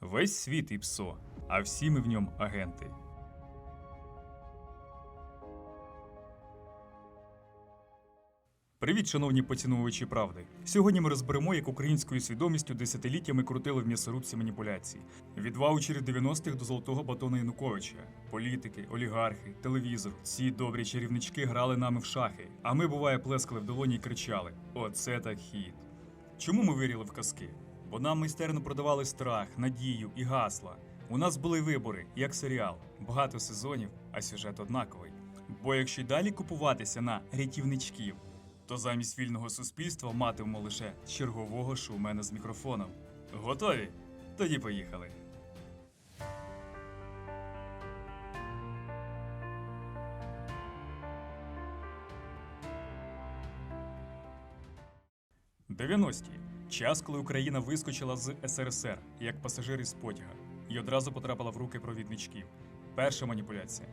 Весь світ і псо, а всі ми в ньому агенти. Привіт, шановні поціновувачі правди. Сьогодні ми розберемо, як українською свідомістю десятиліттями крутили в м'ясорубці маніпуляції. Від ваучерів 90-х до золотого батона Януковича. Політики, олігархи, телевізор. Ці добрі чарівнички грали нами в шахи. А ми, буває, плескали в долоні і кричали: Оце так хід. Чому ми виріли в казки? Бо нам майстерно продавали страх, надію і гасла. У нас були вибори, як серіал, багато сезонів, а сюжет однаковий. Бо якщо й далі купуватися на рятівничків, то замість вільного суспільства матимемо лише чергового шоумена з мікрофоном. Готові? Тоді поїхали. Дев'яності час, коли Україна вискочила з СРСР як пасажир із потяга і одразу потрапила в руки провідничків. Перша маніпуляція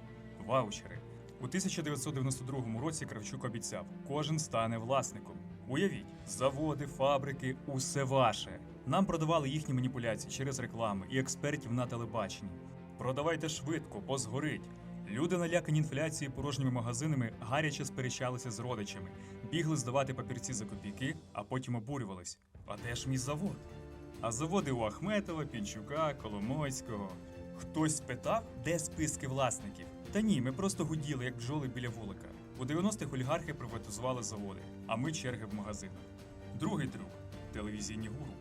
ваучери. У 1992 році Кравчук обіцяв, кожен стане власником. Уявіть, заводи, фабрики, усе ваше. Нам продавали їхні маніпуляції через реклами і експертів на телебаченні. Продавайте швидко, бо згорить. Люди, налякані інфляцією порожніми магазинами, гаряче сперечалися з родичами, бігли здавати папірці за копійки, а потім обурювались. А де ж мій завод? А заводи у Ахметова, Пінчука, Коломойського. Хтось спитав, де списки власників? Та ні, ми просто гуділи, як бджоли біля вулика. У 90-х олігархи приватизували заводи, а ми черги в магазинах. Другий трюк телевізійні гуру.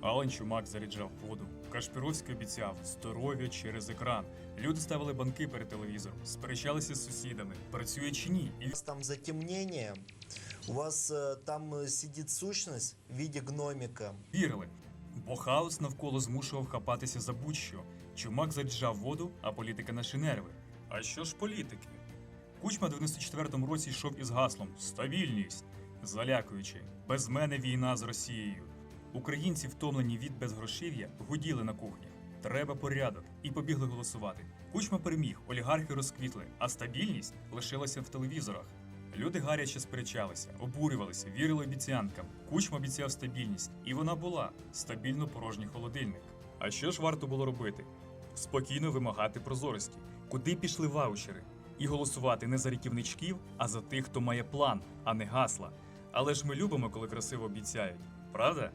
Алан Чумак заряджав воду. Кашпіровський обіцяв здоров'я через екран. Люди ставили банки перед телевізором, сперечалися з сусідами, працює чи ні, і там затемнение, у вас э, там э, сидит сущность в виде гномика. вірили. Бо хаос навколо змушував хапатися за будь-що. Чумак заряджав воду, а політика наші нерви. А що ж політики? Кучма в 94-му році йшов із гаслом Стабільність, залякуючи без мене війна з Росією. Українці, втомлені від безгрошів'я, гуділи на кухнях. Треба порядок і побігли голосувати. Кучма переміг, олігархи розквітли, а стабільність лишилася в телевізорах. Люди гаряче сперечалися, обурювалися, вірили обіцянкам. Кучма обіцяв стабільність, і вона була стабільно порожній холодильник. А що ж варто було робити? Спокійно вимагати прозорості, куди пішли ваучери, і голосувати не за рятівничків, а за тих, хто має план, а не гасла. Але ж ми любимо, коли красиво обіцяють, правда?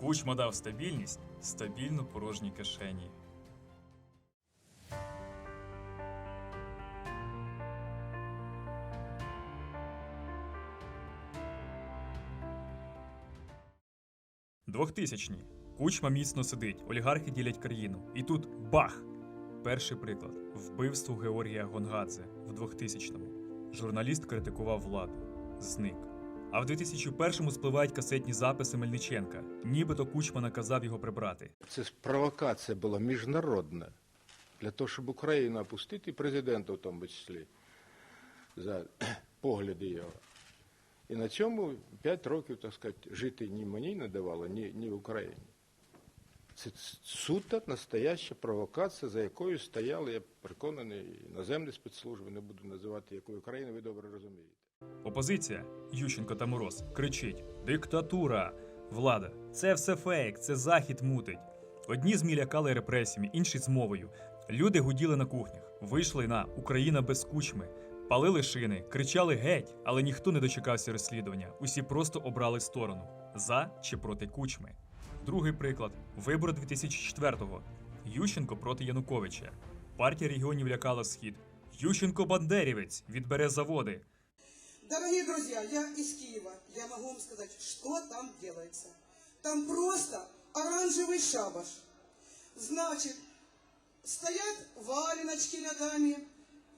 Кучма дав стабільність, стабільно порожні кишені. Двохтисячні. Кучма міцно сидить, олігархи ділять країну. І тут бах! Перший приклад вбивство Георгія Гонгадзе в 2000-му. Журналіст критикував владу. Зник. А в 2001-му спливають касетні записи Мельниченка. Нібито Кучма наказав його прибрати. Це ж провокація була міжнародна для того, щоб Україну опустити, президента в тому числі, за погляди його. І на цьому 5 років, так сказати, жити ні мені не давало, ні, ні Україні. Це суто настояща провокація, за якою стояли, я переконаний, іноземні спецслужби, не буду називати якою країною, ви добре розумієте. Опозиція Ющенко та Мороз кричить: Диктатура! Влада, це все фейк, це захід мутить. Одні змі лякали репресіями, інші з мовою. Люди гуділи на кухнях, вийшли на Україна без кучми, палили шини, кричали геть, але ніхто не дочекався розслідування. Усі просто обрали сторону за чи проти кучми. Другий приклад вибори 2004-го. Ющенко проти Януковича. Партія регіонів лякала схід. Ющенко Бандерівець відбере заводи. Дорогие друзья, я из Киева. Я могу вам сказать, что там делается. Там просто оранжевый шабаш. Значит, стоят валеночки ногами,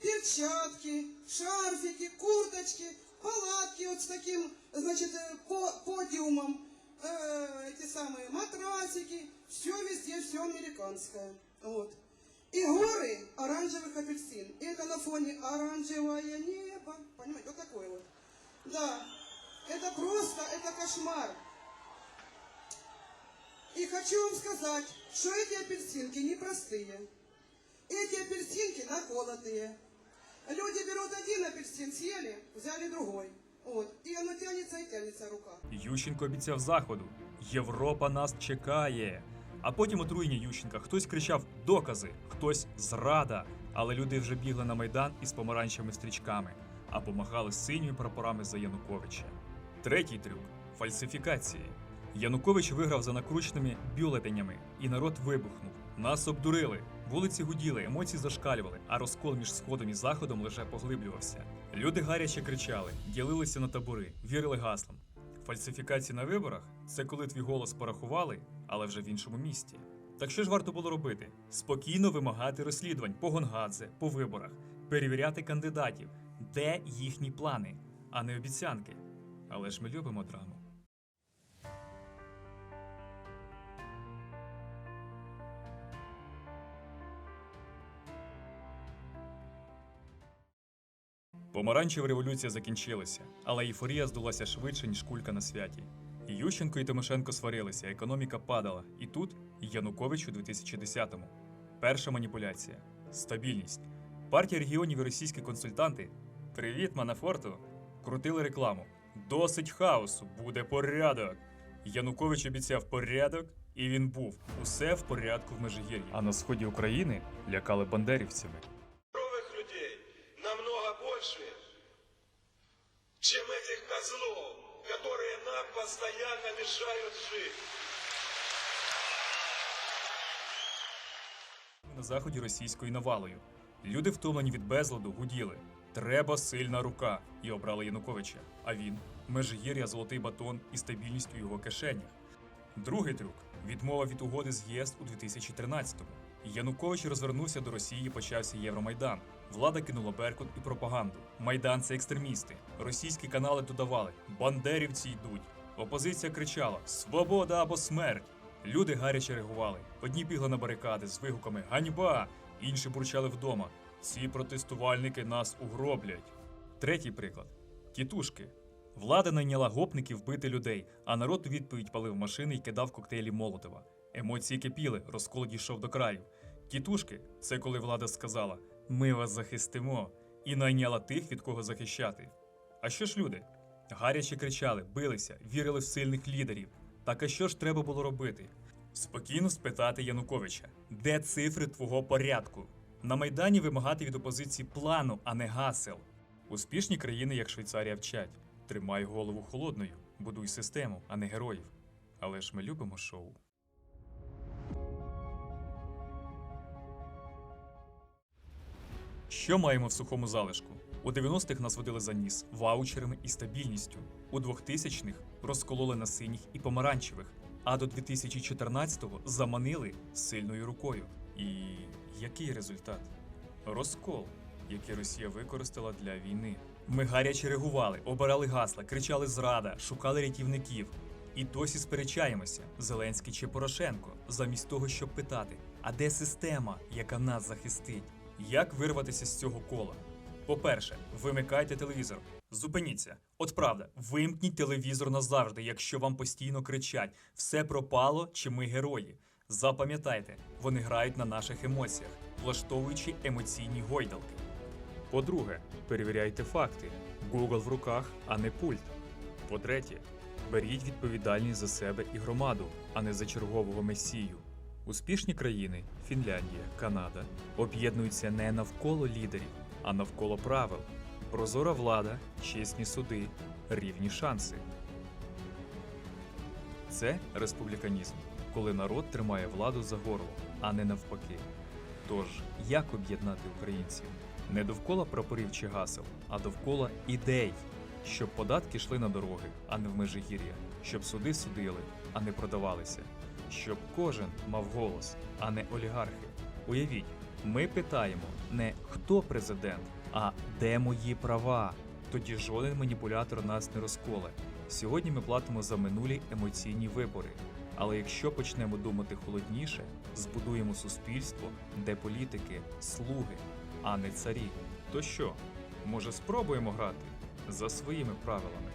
перчатки, шарфики, курточки, палатки вот с таким, значит, э, по подиумом, э, эти самые матрасики, все везде, все американское. Вот. И горы оранжевых апельсин. И это на фоне оранжевое небо. Понимаете, вот такое вот. Да, это просто, это кошмар. И хочу вам сказать, что эти апельсинки непростые. Эти апельсинки наколотые. Люди берут один апельсин, съели, взяли другой. Вот. И оно тянется и тянется рука. Ющенко обіцяв заходу. Європа нас чекає. А потім отруєння Ющенка. Хтось кричав докази, хтось зрада. Але люди вже бігли на майдан із помаранчевими стрічками або махали синіми прапорами за Януковича. Третій трюк фальсифікації. Янукович виграв за накрученими бюлетенями, і народ вибухнув. Нас обдурили, вулиці гуділи, емоції зашкалювали, а розкол між сходом і заходом лише поглиблювався. Люди гаряче кричали, ділилися на табори, вірили гаслам. Фальсифікації на виборах це коли твій голос порахували, але вже в іншому місті. Так що ж варто було робити? Спокійно вимагати розслідувань по Гонгадзе, по виборах, перевіряти кандидатів, де їхні плани, а не обіцянки. Але ж ми любимо драму. Помаранчева революція закінчилася, але ейфорія здулася швидше, ніж кулька на святі. Ющенко і Тимошенко сварилися, економіка падала. І тут Янукович у 2010-му. Перша маніпуляція стабільність. Партія регіонів і російські консультанти Привіт, Манафорту! Крутили рекламу. Досить хаосу, буде порядок. Янукович обіцяв порядок, і він був. Усе в порядку в Межигір'ї. А на сході України лякали бандерівцями. Которые нам постоянно мешают жить. на заході російською навалою. Люди, втомлені від безладу, гуділи. Треба сильна рука і обрали Януковича. А він межигір'я, золотий батон і стабільність у його кишенях. Другий трюк відмова від угоди з ЄС у 2013-му. Янукович розвернувся до Росії, почався Євромайдан. Влада кинула Беркут і пропаганду. Майдан це екстремісти. Російські канали додавали: бандерівці йдуть. Опозиція кричала: Свобода або смерть! Люди гаряче реагували. Одні бігли на барикади з вигуками Ганьба! Інші бурчали вдома. Ці протестувальники нас угроблять. Третій приклад: тітушки. Влада найняла гопників бити людей, а народ у відповідь палив машини і кидав коктейлі Молотова. Емоції кипіли, розкол дійшов до краю. Тітушки це коли влада сказала: Ми вас захистимо, і найняла тих, від кого захищати. А що ж люди? Гаряче кричали, билися, вірили в сильних лідерів. Так а що ж треба було робити? Спокійно спитати Януковича, де цифри твого порядку? На Майдані вимагати від опозиції плану, а не гасел. Успішні країни, як Швейцарія, вчать. Тримай голову холодною, будуй систему, а не героїв. Але ж ми любимо шоу. Що маємо в сухому залишку? У 90-х нас водили за ніс ваучерами і стабільністю. У 2000-х розкололи на синіх і помаранчевих, а до 2014-го заманили сильною рукою. І який результат? Розкол, який Росія використала для війни. Ми гаряче реагували, обирали гасла, кричали зрада, шукали рятівників. І досі сперечаємося, Зеленський чи Порошенко, замість того, щоб питати: а де система, яка нас захистить? Як вирватися з цього кола? По-перше, вимикайте телевізор. Зупиніться. От правда, вимкніть телевізор назавжди, якщо вам постійно кричать: все пропало чи ми герої. Запам'ятайте, вони грають на наших емоціях, влаштовуючи емоційні гойдалки. По-друге, перевіряйте факти. Google в руках, а не пульт. По-третє, беріть відповідальність за себе і громаду, а не за чергового месію. Успішні країни Фінляндія, Канада об'єднуються не навколо лідерів, а навколо правил. Прозора влада, чесні суди, рівні шанси. Це республіканізм, коли народ тримає владу за горло, а не навпаки. Тож, як об'єднати українців? Не довкола прапорів чи гасел, а довкола ідей, щоб податки йшли на дороги, а не в межигір'я, щоб суди судили, а не продавалися, щоб кожен мав голос, а не олігархи. Уявіть, ми питаємо не хто президент, а де мої права. Тоді жоден маніпулятор нас не розколе. Сьогодні ми платимо за минулі емоційні вибори. Але якщо почнемо думати холодніше, збудуємо суспільство, де політики слуги, а не царі. То що, може спробуємо грати за своїми правилами?